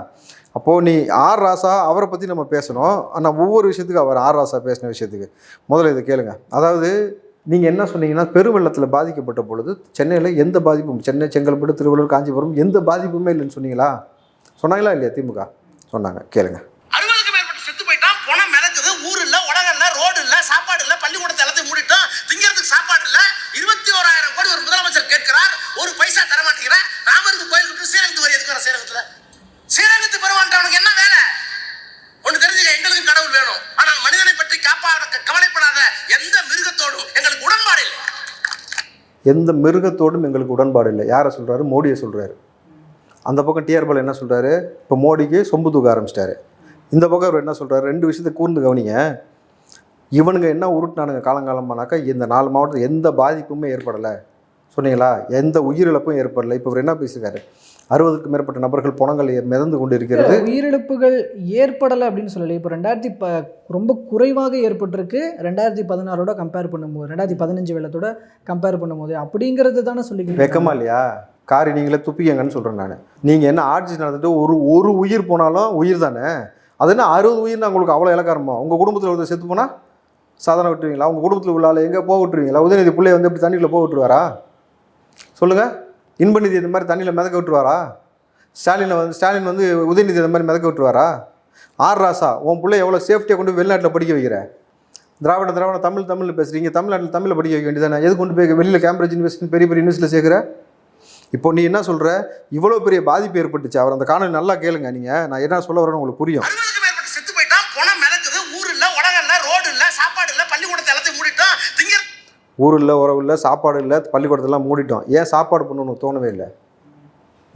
அப்போது நீ ஆர். ராசா அவரை பற்றி நம்ம பேசணும். ஆனால் ஒவ்வொரு விஷயத்துக்கும் அவர் ஆர். ராசா பேசின விஷயத்துக்கு. முதல்ல இதை கேளுங்க. அதாவது நீங்கள் என்ன சொன்னீங்கன்னா பெருவெள்ளத்தில் பாதிக்கப்பட்ட பொழுது சென்னையில் எந்த பாதிப்பும் சென்னை செங்கல்பட்டு திருவள்ளூர் காஞ்சிபுரம் எந்த பாதிப்புமே இல்லைன்னு சொன்னீங்களா? சொன்னாங்களா இல்லையா திமுக? சொன்னாங்க. கேளுங்கள் அறுபதுக்கு மேற்பட்ட செத்து போயிட்டான் பணம் மிதக்குது ஊர் இல்ல உலகம் இல்ல ரோடு இல்ல சாப்பாடு இல்ல பள்ளிக்கூடத்தை எல்லாத்தையும் மூடிட்டோம் திங்கிறதுக்கு சாப்பாடு இல்ல இருபத்தி ஓராயிரம் கோடி ஒரு முதலமைச்சர் கேட்கிறார் ஒரு பைசா தர மாட்டேங்கிறார் ராமருக்கு கோயில் விட்டு ஸ்ரீரங்கத்து வரி எதுக்கு வர ஸ்ரீரங்கத்துல ஸ்ரீரங்கத்து பெருமான்றவனுக்கு என்ன வேலை ஒண்ணு தெரிஞ்சுக்க எங்களுக்கு கடவுள் வேணும் ஆனால் மனிதனை பற்றி காப்பாட கவலைப்படாத எந்த மிருகத்தோடும் எங்களுக்கு உடன்பாடு இல்லை எந்த மிருகத்தோடும் எங்களுக்கு உடன்பாடு இல்லை. யாரை சொல்கிறாரு மோடியை சொல்கிறாரு அந்த பக்கம் டிஆர் பால் என்ன சொல்கிறாரு இப்போ மோடிக்கு சொம்பு தூக்க ஆரம்பிச்சிட்டாரு. இந்த பக்கம் அவர் என்ன சொல்கிறாரு ரெண்டு விஷயத்தை கூர்ந்து கவனிங்க. இவனுங்க என்ன உருட்டினானுங்க காலங்காலமானாக்கா இந்த நாலு மாவட்டத்தில் எந்த பாதிப்புமே ஏற்படலை. சொன்னீங்களா? எந்த உயிரிழப்பும் ஏற்படலை. இப்போ இவர் என்ன பேசியிருக்காரு? அறுபதுக்கும் மேற்பட்ட நபர்கள் பணங்கள் மிதந்து கொண்டு இருக்கிறது உயிரிழப்புகள் ஏற்படலை அப்படின்னு சொல்லலை. இப்போ ரெண்டாயிரத்தி ப ரொம்ப குறைவாக ஏற்பட்டிருக்கு. ரெண்டாயிரத்தி பதினாறோட கம்பேர் பண்ணும்போது ரெண்டாயிரத்தி பதினஞ்சு வெள்ளத்தோட கம்பேர் பண்ணும்போது அப்படிங்கிறது தானே சொல்லிக்கிறேன் வெக்கமா இல்லையா? காரி நீங்களே துப்பிக்கங்கன்னு சொல்கிறேன் நான். நீங்கள் என்ன ஆட்சி நடந்துட்டு ஒரு ஒரு உயிர் போனாலும் உயிர் தானே? அது என்ன அறுபது உயிர்னா உங்களுக்கு அவ்வளோ இலக்காரமா? உங்கள் குடும்பத்தில் ஒருத்தர் செத்து போனால் சாதனை விட்டுருவீங்களா? உங்கள் குடும்பத்தில் உள்ள ஆளை எங்கே போக விட்டுருவீங்களா உதயநிதி பிள்ளைய வந்து இப்படி தண்ணிக்குள்ளே போக விட்டுருவாரா சொல்லுங்கள் இன்பநிதி இந்த மாதிரி தண்ணியில் மிதக்க விட்டுருவாரா? ஸ்டாலினை வந்து ஸ்டாலின் வந்து உதயநிதி இந்த மாதிரி மிதக்க விட்டுருவாரா? ஆர் ராசா உன் பிள்ளை எவ்வளோ சேஃப்டியாக கொண்டு வெளிநாட்டில் படிக்க வைக்கிற? திராவிட திராவிட தமிழ் தமிழில் பேசுகிறீங்க தமிழ்நாட்டில் தமிழில் படிக்க வைக்க வேண்டியதானே எது கொண்டு போய் வெளியில் கேம்பிரிட்ஜ் யூனிவர்சிட்டி பெரிய பெரிய யூனிவர்சிட்டியில் சேர்க்குற? இப்போ நீ என்ன சொல்கிற இவ்வளோ பெரிய பாதிப்பு ஏற்பட்டுச்சு. அவர் அந்த காணொலி நல்லா கேளுங்க நீங்கள் நான் என்ன சொல்ல வரேன்னு உங்களுக்கு புரியும் அறுபதுக்கு மேற்பட்ட செத்து போயிட்டான் பணம் மிதக்குது ஊர் இல்ல உலகம் இல்ல ரோடு இல்ல சாப்பாடு இல்ல பள்ளிக்கூடத்தை எல்லாத்தையும் மூடிட்டோம் திங்க ஊர் இல்லை உறவு இல்லை சாப்பாடு இல்லை பள்ளிக்கூடத்தெல்லாம் மூடிட்டோம். ஏன் சாப்பாடு பண்ணணும்னு தோணவே இல்லை?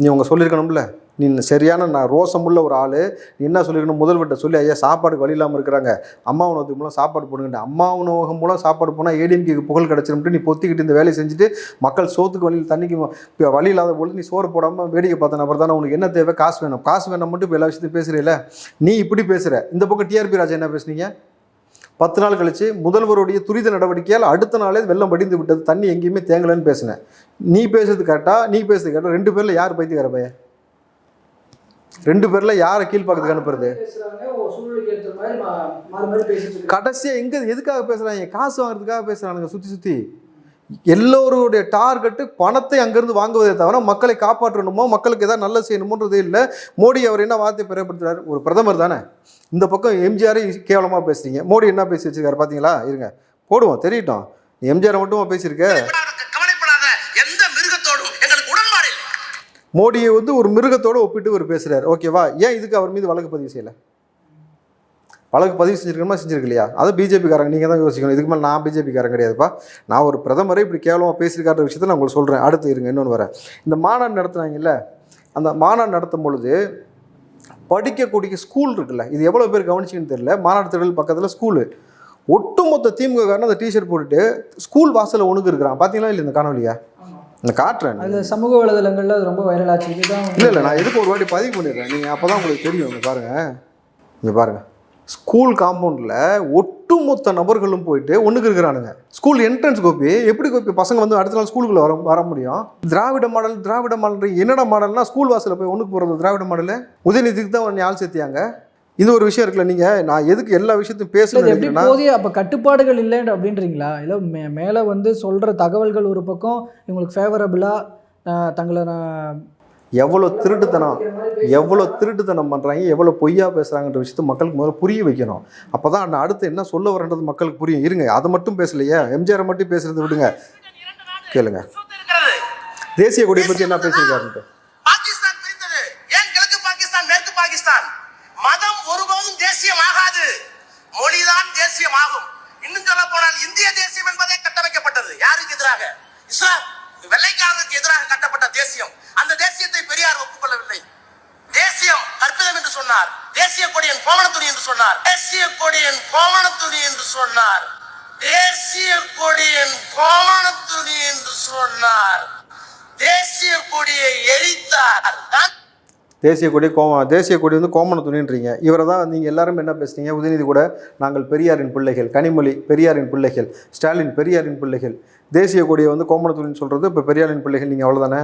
நீ உங்கள் சொல்லியிருக்கணும்ல. நீ சரியான நான் ரோசமுள்ள ஒரு ஆள். நீ என்ன சொல்லியிருக்கணும்? முதல்வர்கிட்ட சொல்லி ஐயா சாப்பாடுக்கு வழி இல்லாமல் இருக்கிறாங்க. அம்மா உணவகத்துக்கு மூலம் சாப்பாடு போடுங்க அம்மா உணவகம் மூலம் சாப்பாடு போனால் ஏடிஎம்கேக்கு புகழ் கிடச்சிரும்ட்டு நீ பொத்திக்கிட்டு இந்த வேலையை செஞ்சுட்டு மக்கள் சோத்துக்கு வழியில் தண்ணிக்கு இப்போ வழி இல்லாத பொழுது நீ சோறு போடாமல் வேடிக்கை பார்த்த நபர் தானே. உனக்கு என்ன தேவை? காசு வேணும். காசு வேணும் மட்டும் இப்போ எல்லா விஷயத்தையும் பேசுகிறீல்ல நீ இப்படி பேசுகிற இந்த பக்கம் டிஆர்பி ராஜா என்ன பேசுனீங்க? பத்து நாள் கழித்து முதல்வருடைய துரித நடவடிக்கையால் அடுத்த நாளே வெள்ளம் படிந்து விட்டது. தண்ணி எங்கேயுமே தேங்கலைன்னு பேசினேன். நீ பேசுறது கரெக்டாக நீ பேசுறது கரெக்டாக ரெண்டு பேரில் யார் பைத்தியக்கார பையன்? ரெண்டு பேர்ல யாரை கீழ்பாக்கத்துக்கு அனுப்புறது? கடைசியா எங்க எதுக்காக பேசுறாங்க? காசு வாங்குறதுக்காக பேசுறானுங்க சுத்தி சுத்தி. எல்லோருடைய டார்கெட்டு பணத்தை அங்கிருந்து வாங்குவதே தவிர மக்களை காப்பாற்றணுமோ மக்களுக்கு ஏதாவது நல்லது செய்யணுமோன்றதே இல்லை. மோடி அவர் என்ன வார்த்தை பெறப்படுத்துறாரு ஒரு பிரதமர் தானே. இந்த பக்கம் எம்ஜிஆரை கேவலமாக பேசுறீங்க. மோடி என்ன பேசி வச்சிருக்காரு பார்த்தீங்களா இருங்க. போடுவோம். தெரியட்டும். எம்ஜிஆரை மட்டுமா பேசியிருக்க? மோடியை வந்து ஒரு மிருகத்தோடு ஒப்பிட்டு அவர் பேசுகிறார் ஓகேவா? ஏன் இதுக்கு அவர் மீது வழக்கு பதிவு செய்யலை? வழக்கு பதிவு செஞ்சிருக்கணுமா? செஞ்சிருக்கு இல்லையா அது பிஜேபிக்காரங்க. நீங்கள் தான் யோசிக்கணும். இதுக்கு மேலே நான் பிஜேபிக்காரன் கிடையாதுப்பா. நான் ஒரு பிரதமரை இப்படி கேவலமாக பேசியிருக்கான்ற விஷயத்தை நான் உங்களுக்கு சொல்கிறேன் அடுத்து இருங்க இன்னொன்று வரேன். இந்த மாநாடு நடத்துனாங்கல்ல? அந்த மாநாடு நடத்தும் பொழுது படிக்கக்கூடிய ஸ்கூல் இருக்குல்ல? இது எவ்வளோ பேர் கவனிச்சிங்கன்னு தெரியல. மாநாடு திடல் பக்கத்தில் ஸ்கூலு. ஒட்டுமொத்த திமுக காரன் அந்த டிஷர்ட் போட்டுட்டு ஸ்கூல் வாசலில் ஒணுக்கு இருக்கிறான் பார்த்தீங்களா இல்லை இந்த காணொலியா? நான் காட்டுறேன் அது சமூக வலைதளங்கள்ல அது ரொம்ப வைரல் ஆச்சு. இல்லை இல்லை. நான் எதுக்கு ஒரு வாட்டி பதிவு பண்ணிடுறேன்? நீங்கள் அப்போ தான் உங்களுக்கு தெரியும். இங்கே பாருங்கள் இங்கே பாருங்கள் ஸ்கூல் காம்பவுண்டில் ஒட்டுமொத்த நபர்களும் போயிட்டு ஒன்றுக்கு இருக்கிறானுங்க. ஸ்கூல் என்ட்ரன்ஸ் கோப்பி எப்படி கோப்பி பசங்க வந்து அடுத்த நாள் ஸ்கூலுக்குள்ள வர வர முடியும்? திராவிட மாடல் திராவிட மாடல் என்னடா மாடல்னா ஸ்கூல் வாசலில் போய் ஒன்றுக்கு போகிறது திராவிட மாடல்? உதயநிதிக்கு தான் உன்னை ஆள் சேர்த்தியாங்க? இது ஒரு விஷயம் இருக்குல்ல நீங்கள் நான் எதுக்கு எல்லா விஷயத்தையும் இது எப்படி போதிய அப்ப கட்டுப்பாடுகள் இல்லை அப்படின்றீங்களா? இல்லை மே மேலே வந்து சொல்ற தகவல்கள் ஒரு பக்கம் இவங்களுக்கு ஃபேவரபிளா தங்களை நான் எவ்வளோ திருட்டுத்தனம் எவ்வளோ திருட்டுத்தனம் பண்ணுறாங்க எவ்வளோ பொய்யா பேசுகிறாங்கன்ற விஷயத்த மக்களுக்கு முதல்ல புரிய வைக்கணும். அப்போ தான் நான் அடுத்து என்ன சொல்ல வரன்றது மக்களுக்கு புரியும். இருங்க அதை மட்டும் பேசலையே. எம்ஜிஆரை மட்டும் பேசுறது விடுங்க. கேளுங்க. தேசிய கொடியை பற்றி என்ன பேசியிருக்காருன்ட்டு? சொன்னார். தேசிய கொடியின் கோமண துணி என்று சொன்னார். தேசிய கொடியின் கோமண துணி என்று சொன்னார். தேசிய கொடியை எரித்தார். தேசிய கொடி கோம தேசிய கொடி வந்து கோமண துணின்றீங்க இவரை தான் நீங்கள் எல்லாரும் என்ன பேசுனீங்க? உதயநிதி கூட நாங்கள் பெரியாரின் பிள்ளைகள் கனிமொழி பெரியாரின் பிள்ளைகள் ஸ்டாலின் பெரியாரின் பிள்ளைகள். தேசிய கொடியை வந்து கோமண துணின்னு சொல்கிறது இப்போ பெரியாரின் பிள்ளைகள் நீங்கள் அவ்வளோதானே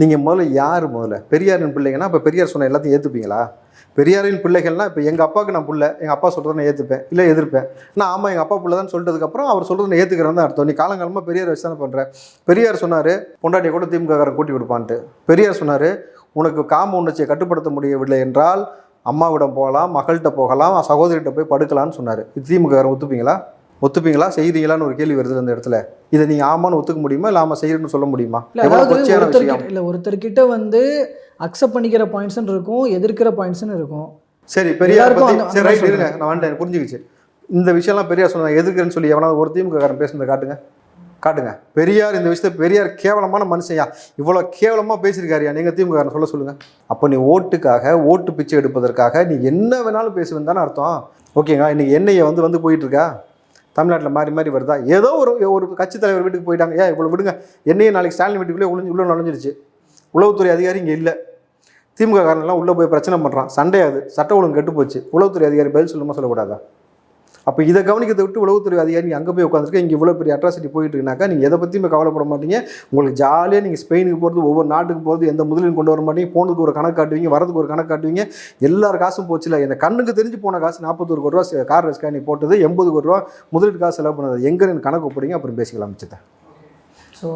நீங்கள் முதல்ல யார் முதல்ல? பெரியாரின் பிள்ளைங்கன்னா இப்போ பெரியார் சொன்ன எல்லாத்தையும் ஏற்றுப்பீங்களா பெரியாரின் பிள்ளைகள்னா இப்போ எங்கள் அப்பாவுக்கு நான் பிள்ளை எங்கள் அப்பா சொல்கிறத நான் ஏற்றுப்பேன் இல்லை எதிர்ப்பேன். நான் ஆமாம் எங்கள் அப்பா பிள்ளை தான் சொல்லிட்டதுக்கப்புறம் அவர் சொல்கிறத நான் ஏற்றுக்கிறேன் தான் அர்த்தம். நீ காலங்காலமாக பெரியார் வச்சு தானே பண்ணுறேன் பெரியார் சொன்னார் பொண்டாட்டியை கூட திமுககாரன் கூட்டி கொடுப்பான்ட்டு. பெரியார் சொன்னார் உனக்கு காம உணர்ச்சியை கட்டுப்படுத்த முடியவில்லை என்றால் அம்மாவிடம் போகலாம் மகள்கிட்ட போகலாம் சகோதரிகிட்ட போய் படுக்கலாம்னு சொன்னார். இது திமுககாரன் ஒத்துப்பீங்களா? ஒத்துப்பீங்களா? செய்கிறீங்களான்னு ஒரு கேள்வி வருது அந்த இடத்துல. இதை நீங்கள் ஆமான்னு ஒத்துக்க முடியுமா? இல்லை ஆமாம் செய்யணும்னு சொல்ல முடியுமா? இல்ல ஒருத்தர்கிட்ட வந்து அக்செப்ட் பண்ணிக்கிற பாயிண்ட்ஸ்னு இருக்கும் எதிர்க்கிற பாயிண்ட்ஸ்னு இருக்கும். சரி பெரியார் சரி ரைட். இருங்க. நான் வந்துட்டேன் புரிஞ்சுக்கிச்சு. இந்த விஷயம்லாம் பெரியார் சொன்னாங்க எதுக்குன்னு சொல்லி எவனாவது ஒரு திமுககாரன் பேசுனதை காட்டுங்க. காட்டுங்க. பெரியார் இந்த விஷயத்தை பெரியார் கேவலமான மனுஷன்யா. இவ்வளோ கேவலமாக பேசியிருக்காருயா? நீங்கள் திமுககாரன் சொல்ல சொல்லுங்க. அப்போ நீ ஓட்டுக்காக ஓட்டு பிச்சை எடுப்பதற்காக நீ என்ன வேணாலும் பேசுவேன் தானே அர்த்தம். ஓகேங்க இன்னைக்கு எண்ணெயை வந்து வந்து போயிட்டு இருக்கா? தமிழ்நாட்டில் மாறி மாறி வருதா? ஏதோ ஒரு ஒரு கட்சி தலைவர் வீட்டுக்கு போயிட்டாங்க. ஏன் இவ்வளோ விடுங்க. என்னையே நாளைக்கு ஸ்டாலின் வீட்டுக்குள்ளே ஒளிஞ்சு உள்ளே நுழைஞ்சிருச்சு. உளவுத்துறை அதிகாரி இங்கே இல்லை. திமுக காரணம்லாம் உள்ளே போய் பிரச்சனை பண்ணுறான் சண்டே அது சட்ட ஒழுங்கு கெட்டு போச்சு. உளவுத்துறை அதிகாரி பதில் சொல்லுமா சொல்லக்கூடாதா? அப்போ இதை கவனிக்கிறத விட்டு உளவுத்துறை அதிகாரி நீங்கள் அங்கே போய் உட்காந்துருக்க இங்கே இவ்வளோ பெரிய அட்ராசிட்டி போயிட்டு இருக்குனாக்கா நீங்கள் எதை பற்றியுமே கவலைப்பட மாட்டீங்க. உங்களுக்கு ஜாலியாக நீங்கள் ஸ்பெயினுக்கு போகிறது ஒவ்வொரு நாட்டுக்கு போகிறது எந்த முதலையும் கொண்டு வர மாட்டீங்க. போனதுக்கு ஒரு கணக்கு காட்டுவீங்க வரதுக்கு ஒரு கணக்கு காட்டுவீங்க. எல்லார் காசும் போச்சுல. இந்த கண்ணுக்கு தெரிஞ்சு போன காசு நாற்பத்தொரு கோடி ரூபா கார் ஸ்கேனிங் போட்டது எண்பது கோடி ரூபா முதலீட்டு காசு செலவு பண்ணது. எங்கே கணக்கு போடுங்க அப்புறம் பேசிக்கலாம் மிச்சத்தை ஸோ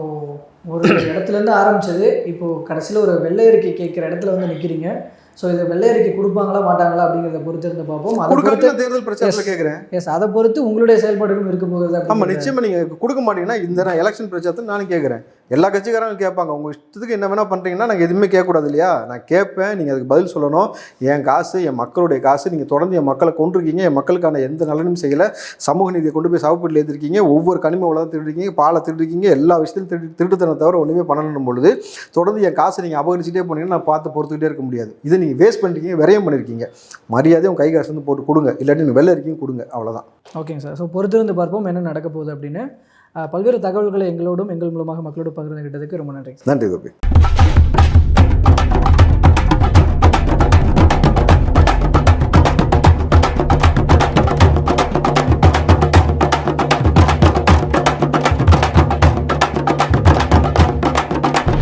ஒரு இடத்துலேருந்து ஆரம்பிச்சது. இப்போது கடைசியில் ஒரு வெள்ளை அறிக்கை கேட்குற இடத்துல வந்து நிற்கிறீங்க ஸோ இதை வெள்ளை அறிக்கை கொடுப்பாங்களா மாட்டாங்களா அப்படிங்கிறத பொறுத்து இருந்து பார்ப்போம். அதை தேர்தல் பிரச்சாரத்தில் கேட்குறேன் எஸ் அதை பொறுத்து உங்களுடைய செயல்பாடுகளும் இருக்க போகுது ஆமாம் நிச்சயமாக நீங்கள் கொடுக்க மாட்டீங்கன்னா இந்த நான் எலெக்ஷன் பிரச்சாரத்தில் நானும் கேட்குறேன் எல்லா கட்சிக்காரங்களும் கேட்பாங்க உங்கள் இஷ்டத்துக்கு என்ன வேணால் பண்ணுறீங்கன்னா நாங்கள் எதுவுமே கேட்கக்கூடாது இல்லையா? நான் கேட்பேன் நீங்கள் அதுக்கு பதில் சொல்லணும். என் காசு என் மக்களுடைய காசு நீங்கள் தொடர்ந்து என் மக்களை கொண்டிருக்கீங்க என் மக்களுக்கான எந்த நலனும் செய்யலை. சமூக நீதியை கொண்டு போய் சவப்பீட்டில் ஏற்றிருக்கீங்க ஒவ்வொரு கனிம உலகம் திருடிருக்கீங்க பாலை திருடிருக்கீங்க எல்லா விஷயத்திலும் திருடி திருட்டுத்தனை தவிர ஒன்றுமே பண்ணணும் பொழுது தொடர்ந்து என் காசை நீங்கள் அபகரிச்சுட்டே போனீங்கன்னா நான் பார்த்து பொறுத்துக்கிட்டே இருக்க முடியாது. இதை நீங்கள் வேஸ்ட் பண்ணிருக்கீங்க விரயம் பண்ணியிருக்கீங்க மரியாதை உங்கள் கை காசு வந்து போட்டு கொடுங்க. இல்லாட்டி நீங்கள் வெளில இருக்கீங்க கொடுங்க. அவ்வளோதான் ஓகேங்க சார். ஸோ பொறுத்திருந்து பார்ப்போம் என்ன நடக்க போகுது அப்படின்னு. பல்வேறு தகவல்களை எங்களோடும் எங்கள் மூலமாக மக்களோடு பகிர்ந்துகிட்டதுக்கு ரொம்ப நன்றி. நன்றி கோபி.